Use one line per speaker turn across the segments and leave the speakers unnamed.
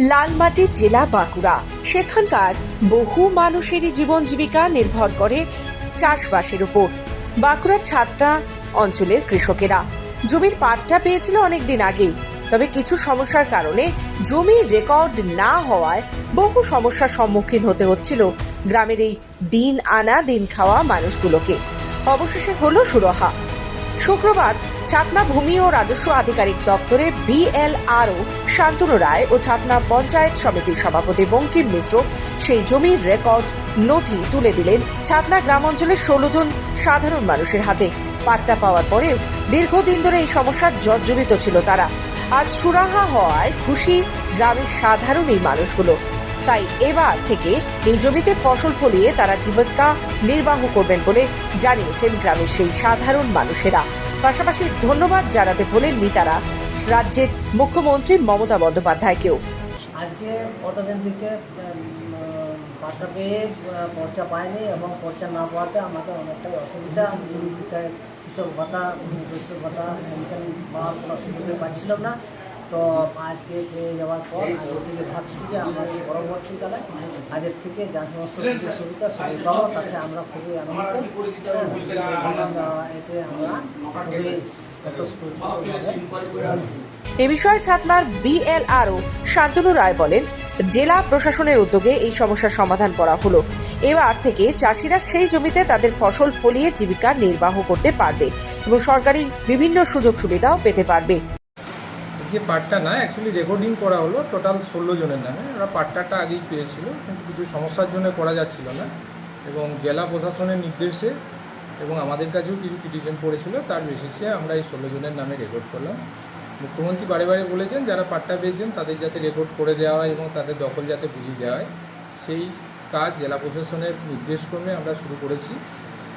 লালমাটি জেলা বাঁকুড়া। সেখানকার বহু মানুষেরই জীবন জীবিকা নির্ভর করে চাষবাসের উপর। বাঁকুড়ার ছাত্রা অঞ্চলের কৃষকেরা। জমির পাট্টা পেয়েছিল অনেক দিন আগেই। তবে কিছু সমস্যার কারণে জমির রেকর্ড না হওয়ায় বহু সমস্যার সম্মুখীন হতে হচ্ছিল গ্রামের এই দিন আনা দিন খাওয়া মানুষগুলোকে। অবশেষে হলো সুরহা। শুক্রবার ছাতনা ভূমি ও রাজস্ব আধিকারিক দপ্তরে বিএলআরও শান্তনু রায় ও ছাতনা পঞ্চায়েত সমিতির সভাপতি বঙ্কিম মিশ্র সেই জমির রেকর্ড নথি তুলে দিলেন ছাতনা গ্রাম অঞ্চলের ষোলো জন সাধারণ মানুষের হাতে। পাট্টা পাওয়ার পরেও দীর্ঘদিন ধরে এই সমস্যার জর্জরিত ছিল তারা। আজ সুরাহা হওয়ায় খুশি গ্রামের সাধারণ এই মানুষগুলো। তাই এবার থেকে এই জমিতে ফসল ফলিয়ে তারা জীবিকা নির্বাহ করবেন বলে জানিয়েছেন গ্রামের সেই সাধারণ মানুষেরা। পাশাপাশি ধন্যবাদ জানাতে বলেননি তারা রাজ্যের মুখ্যমন্ত্রী মমতা বন্দ্যোপাধ্যায়কেও।
আজকে কতদিন থেকে পাট্টা পেয়ে পর্চা পায়নি এবং পর্চা না পাওয়াতে আমাদের অনেকটাই অসুবিধা। কৃষক ভাতা শস্য ভাতা পাওয়ার কোনো সুবিধা পাচ্ছিলাম না। তো আজকে যাওয়ার পর থেকে ভাবছি যে আমরা পরবর্তীকালে থেকে যা সমস্ত সুবিধা পাবো তাতে আমরা খুবই আনন্দিত। হ্যাঁ, এতে আমরা
এ বিষয়ে ছাতনার বিএলআরও শান্তনু রায় বলেন জেলা প্রশাসনের উদ্যোগে এই সমস্যার সমাধান করা হলো। এবার থেকে চাষিরা সেই জমিতে তাদের ফসল ফলিয়ে জীবিকা নির্বাহ করতে পারবে এবং সরকারি বিভিন্ন সুযোগ সুবিধাও পেতে পারবে।
যে পাট্টা না অ্যাকচুয়ালি রেকর্ডিং করা হলো টোটাল ষোলো জনের নামে। ওরা পাট্টাটা আগেই পেয়েছিল, কিন্তু কিছু সমস্যার জন্য করা যাচ্ছিল না। এবং জেলা প্রশাসনের নির্দেশে এবং আমাদের কাছেও কিছু পিটিশন পড়েছিল, তার বেসিসে আমরা এই ষোলো জনের নামে রেকর্ড করলাম। মুখ্যমন্ত্রী বারে বারে বলেছেন, যারা পাট্টা পেয়েছেন, তাদের যাতে রেকর্ড করে দেওয়া হয় এবং তাদের দখল যাতে বুঝিয়ে দেওয়া হয়। সেই কাজ জেলা প্রশাসনের নির্দেশক্রমে আমরা শুরু করেছি।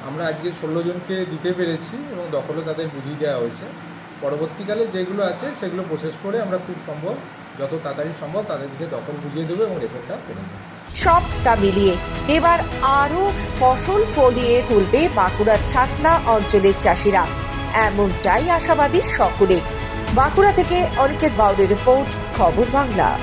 আমরা আজকে ষোলো জনকে দিতে পেরেছি এবং দখলও তাদের বুঝিয়ে দেওয়া হয়েছে। পরবর্তীকালে যেগুলো আছে, সেগুলো প্রসেস করে আমরা খুব সম্ভব, যত তাড়াতাড়ি সম্ভব তাদেরকে দখল বুঝিয়ে দেবো এবং রেকর্ডটা করে দেবো।
সবটা মিলিয়ে এবার আরও ফসল ফলিয়ে তুলবে বাঁকুড়ার ছাতনা অঞ্চলের চাষিরা। এমনটাই আশাবাদী সকলে। বাঁকুড়া থেকে অনিকেত বাউরের রিপোর্ট, খবর বাংলা।